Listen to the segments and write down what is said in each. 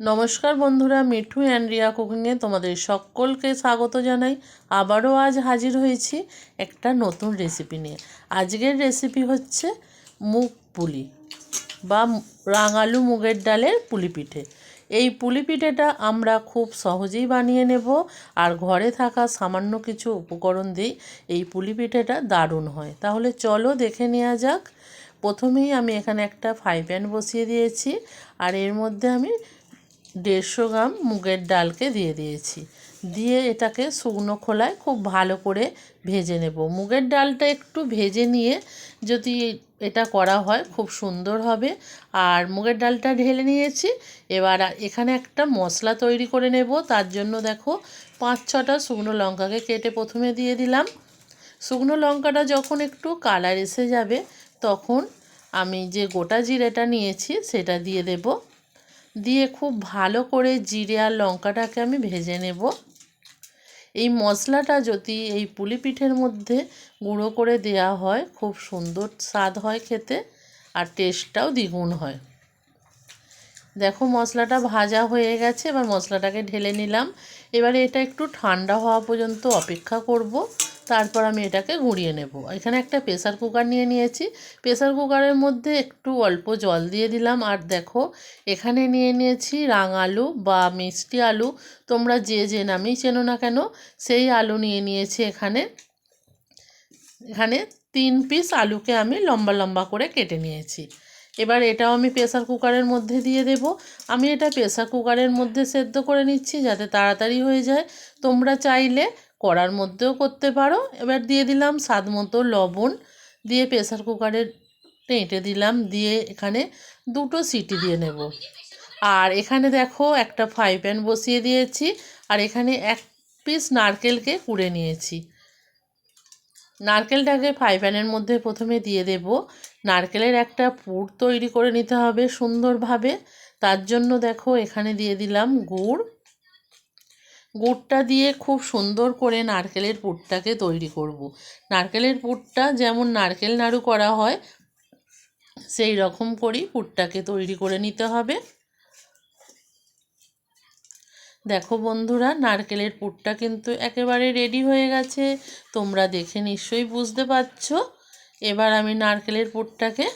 নমস্কার বন্ধুরা, মিঠু অ্যান্ড রিয়া কুকিংয়ে তোমাদের সকলকে স্বাগত জানাই। আবারও আজ হাজির হয়েছি একটা নতুন রেসিপি নিয়ে। আজকের রেসিপি হচ্ছে মুগ পুলি বা রাঙালু মুগের ডালের পুলি পিঠে। এই পুলি পিঠেটা আমরা খুব সহজেই বানিয়ে নেব আর ঘরে থাকা সামান্য কিছু উপকরণ দিই এই পুলি পিঠেটা দারুণ হয়। তাহলে চলো দেখে নেওয়া যাক। প্রথমেই আমি এখানে একটা ফ্রাই প্যান বসিয়ে দিয়েছি আর এর মধ্যে আমি দেড়শো গ্রাম মুগের ডালকে দিয়ে দিয়েছি। দিয়ে এটাকে শুকনো খোলায় খুব ভালো করে ভেজে নেব। মুগের ডালটা একটু ভেজে নিয়ে যদি এটা করা হয় খুব সুন্দর হবে। আর মুগের ডালটা ঢেলে নিয়েছি। এবার এখানে একটা মশলা তৈরি করে নেব। তার জন্য দেখো পাঁচ ছটা শুকনো লঙ্কাকে কেটে প্রথমে দিয়ে দিলাম। শুকনো লঙ্কাটা যখন একটু কালার এসে যাবে, তখন আমি যে গোটা জিরেটা নিয়েছি সেটা দিয়ে দেবো। দিয়ে খুব ভালো করে জিরে আর লঙ্কাটাকে আমি ভেজে নেব। এই মশলাটা যদি এই পুলি পিঠের মধ্যে গুঁড়ো করে দেওয়া হয়, খুব সুন্দর স্বাদ হয় খেতে আর টেস্টটাও দ্বিগুণ হয়। দেখো মশলাটা ভাজা হয়ে গেছে, এবার মশলাটাকে ঢেলে নিলাম। এবারে এটা একটু ঠান্ডা হওয়া পর্যন্ত অপেক্ষা করব। তারপর আমি এটাকে গুঁড়িয়ে নেব। এখানে একটা প্রেসার কুকার নিয়ে নিয়েছি। প্রেসার কুকারের মধ্যে একটু অল্প জল দিয়ে দিলাম। আর দেখো, এখানে নিয়ে নিয়েছি রাঙ আলু বা মিষ্টি আলু। তোমরা যে যে নামেই চেনো না কেন, সেই আলু নিয়ে নিয়েছি এখানে। এখানে তিন পিস আলুকে আমি লম্বা লম্বা করে কেটে নিয়েছি। এবার এটাও আমি প্রেসার কুকারের মধ্যে দিয়ে দেব। আমি এটা প্রেসার কুকারের মধ্যে সেদ্ধ করে নিচ্ছি যাতে তাড়াতাড়ি হয়ে যায়। তোমরা চাইলে কড়ার মধ্যেও করতে পারো। এবার দিয়ে দিলাম স্বাদ মতো লবণ। দিয়ে প্রেসার কুকারের টেঁটে দিলাম। দিয়ে এখানে দুটো সিটি দিয়ে নেব। আর এখানে দেখো একটা ফ্রাই প্যান বসিয়ে দিয়েছি। আর এখানে এক পিস নারকেলকে কুড়ে নিয়েছি। নারকেলটাকে ফ্রাই প্যানের মধ্যে প্রথমে দিয়ে দেব। নারকেলের একটা পুর তৈরি করে নিতে হবে সুন্দরভাবে। তার জন্য দেখো এখানে দিয়ে দিলাম গুড়। গুড়টা দিয়ে খুব সুন্দর করে নারকেলের পুরটাকে তৈরি করব। নারকেলের পুরটা যেমন নারকেল নাড়ু করা হয়, সেই রকম করেই পুরটাকে তৈরি করে নিতে হবে। দেখো বন্ধুরা, নারকেলের পুরটা কিন্তু একেবারে রেডি হয়ে গেছে। তোমরা দেখে নিশ্চয়ই বুঝতে পারছ। এবার আমি নারকেলের পুরটাকে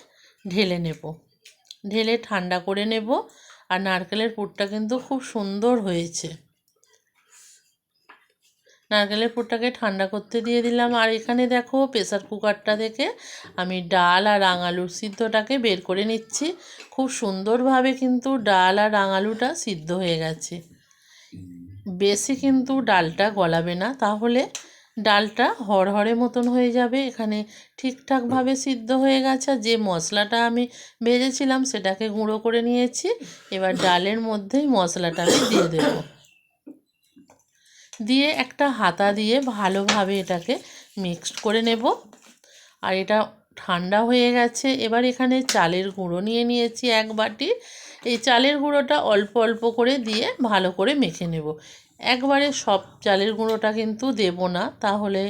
ঢেলে নেব। ঢেলে ঠান্ডা করে নেব। আর নারকেলের পুরটা কিন্তু খুব সুন্দর হয়েছে। নারকেলের পুরটাকে ঠান্ডা করতে দিয়ে দিলাম। আর এখানে দেখো প্রেসার কুকারটা থেকে আমি ডাল আর রাঙালুর সিদ্ধটাকে বের করে নিচ্ছি। খুব সুন্দরভাবে কিন্তু ডাল আর রাঙালুটা সিদ্ধ হয়ে গেছে। বেশি কিন্তু ডালটা গলাবে না, তাহলে ডালটা হরহরে মতন হয়ে যাবে। এখানে ঠিকঠাকভাবে সিদ্ধ হয়ে গেছে। যে মশলাটা আমি ভেজেছিলাম, সেটাকে গুঁড়ো করে নিয়েছি। এবার ডালের মধ্যেই মশলাটা আমি দিয়ে দেবো। দিয়ে একটা হাতা দিয়ে ভালোভাবে এটাকে মিক্সড করে নেব। আর এটা ঠান্ডা হয়ে গেছে। এবার এখানে চালের গুঁড়ো নিয়ে নিয়েছি এক বাটি। এই চালের গুঁড়োটা অল্প অল্প করে দিয়ে ভালো করে মেখে নেব। একবারে সব চালের গুঁড়োটা কিন্তু দেব না, তাহলে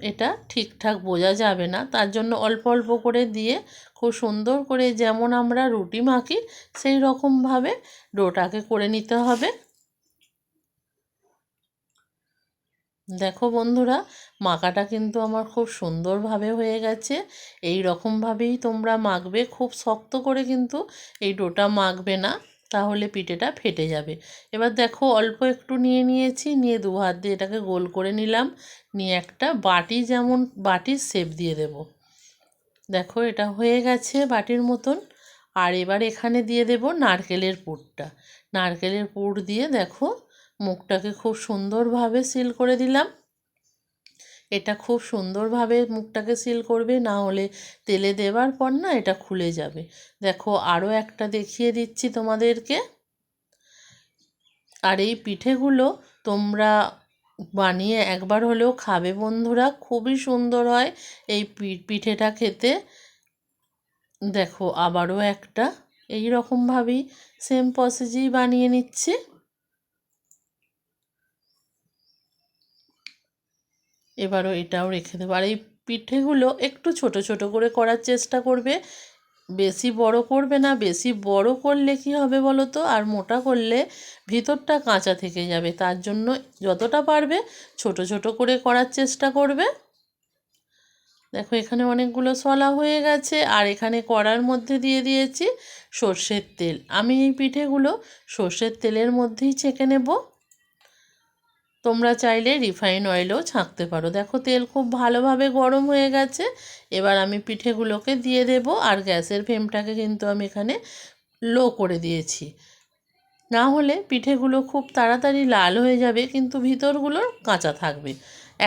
এটা ঠিকঠাক বোঝা যাবে না। তার জন্য অল্প অল্প করে দিয়ে খুব সুন্দর করে যেমন আমরা রুটি মাখি, সেই রকমভাবে ডোটাকে করে নিতে হবে। দেখো বন্ধুরা মাখাটা কিন্তু আমার খুব সুন্দরভাবে হয়ে গেছে। এই রকমভাবেই তোমরা মাখবে, খুব শক্ত করে কিন্তু এই ডোটা মাখবে না, তাহলে পিঠেটা ফেটে যাবে। এবার দেখো, অল্প একটু নিয়ে নিয়েছি, নিয়ে দু হাত দিয়ে এটাকে গোল করে নিলাম। নিয়ে একটা বাটি যেমন, বাটির শেপ দিয়ে দেব। দেখো, এটা হয়ে গেছে বাটির মতন। আর এবার এখানে দিয়ে দেব নারকেলের পুরটা। নারকেলের পুর দিয়ে দেখো মুখটাকে খুব সুন্দরভাবে সিল করে দিলাম। এটা খুব সুন্দরভাবে মুখটাকে সিল করবে, না হলে তেলে দেওয়ার পর না এটা খুলে যাবে। দেখো আরও একটা দেখিয়ে দিচ্ছি তোমাদেরকে। আর এই পিঠেগুলো তোমরা বানিয়ে একবার হলেও খাবে বন্ধুরা, খুবই সুন্দর হয় এই পিঠেটা খেতে। দেখো, আবারও একটা। এই রকমভাবেই সেম প্রসেসেই বানিয়ে নিচ্ছি। এবারও এটাও রেখে দেবো। আর এই পিঠেগুলো একটু ছোট ছোট করে করার চেষ্টা করবে। বেশি বড় করবে না, বেশি বড় করলে কি হবে বলো তো আর মোটা করলে ভিতরটা কাঁচা থেকে যাবে। তার জন্য যতটা পারবে ছোট ছোট করে করার চেষ্টা করবে। দেখো, এখানে অনেকগুলো সলা হয়ে গেছে। আর এখানে কড়ার মধ্যে দিয়ে দিয়েছি সর্ষের তেল। আমি এই পিঠেগুলো সর্ষের তেলের মধ্যেই ছেঁকে নেব। তোমরা চাইলে রিফাইন অয়েলও ছাঁকতে পারো। দেখো, তেল খুব ভালোভাবে গরম হয়ে গেছে। এবার আমি পিঠেগুলোকে দিয়ে দেব আর গ্যাসের ফ্লেমটাকে কিন্তু আমি এখানে লো করে দিয়েছি। না হলে পিঠেগুলো খুব তাড়াতাড়ি লাল হয়ে যাবে, কিন্তু ভিতরগুলো কাঁচা থাকবে।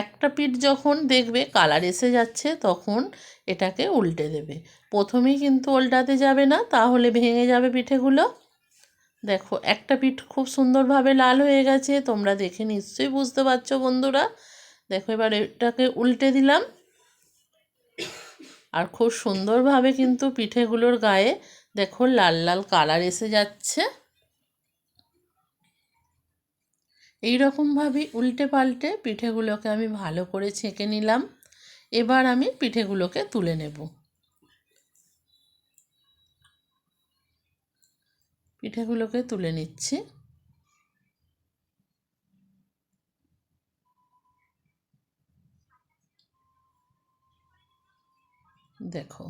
একটা পিঠ যখন দেখবে কালার এসে যাচ্ছে, তখন এটাকে উল্টে দেবে। প্রথমেই কিন্তু উল্টাতে যাবে না, তাহলে ভেঙে যাবে পিঠেগুলো। দেখো, একটা পিঠ খুব সুন্দরভাবে লাল হয়ে গেছে, তোমরা দেখে নিশ্চয়ই বুঝতে পারছ বন্ধুরা। দেখো, এবার এটাকে উল্টে দিলাম। আর খুব সুন্দরভাবে কিন্তু পিঠেগুলোর গায়ে দেখো লাল লাল কালার এসে যাচ্ছে। এই রকমভাবে উল্টে পাল্টে পিঠেগুলোকে আমি ভালো করে ছেঁকে নিলাম। এবার আমি পিঠেগুলোকে তুলে নেব। পিঠেগুলোকে তুলে নিচ্ছি। দেখো।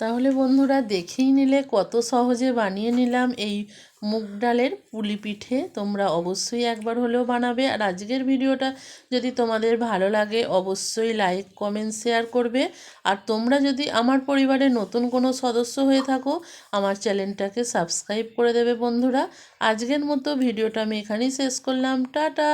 তাহলে বন্ধুরা দেখেই নিলে কত সহজে বানিয়ে নিলাম এই মুগ ডালের পুলি পিঠে। তোমরা অবশ্যই একবার হলেও বানাবে। আর আজকের ভিডিওটা যদি তোমাদের ভালো লাগে, অবশ্যই লাইক, কমেন্ট, শেয়ার করবে। আর তোমরা যদি আমার পরিবারে নতুন কোনো সদস্য হয়ে থাকো, আমার চ্যানেলটাকে সাবস্ক্রাইব করে দেবে বন্ধুরা। আজকের মতো ভিডিওটা আমি এখানেই শেষ করলাম। টাটা!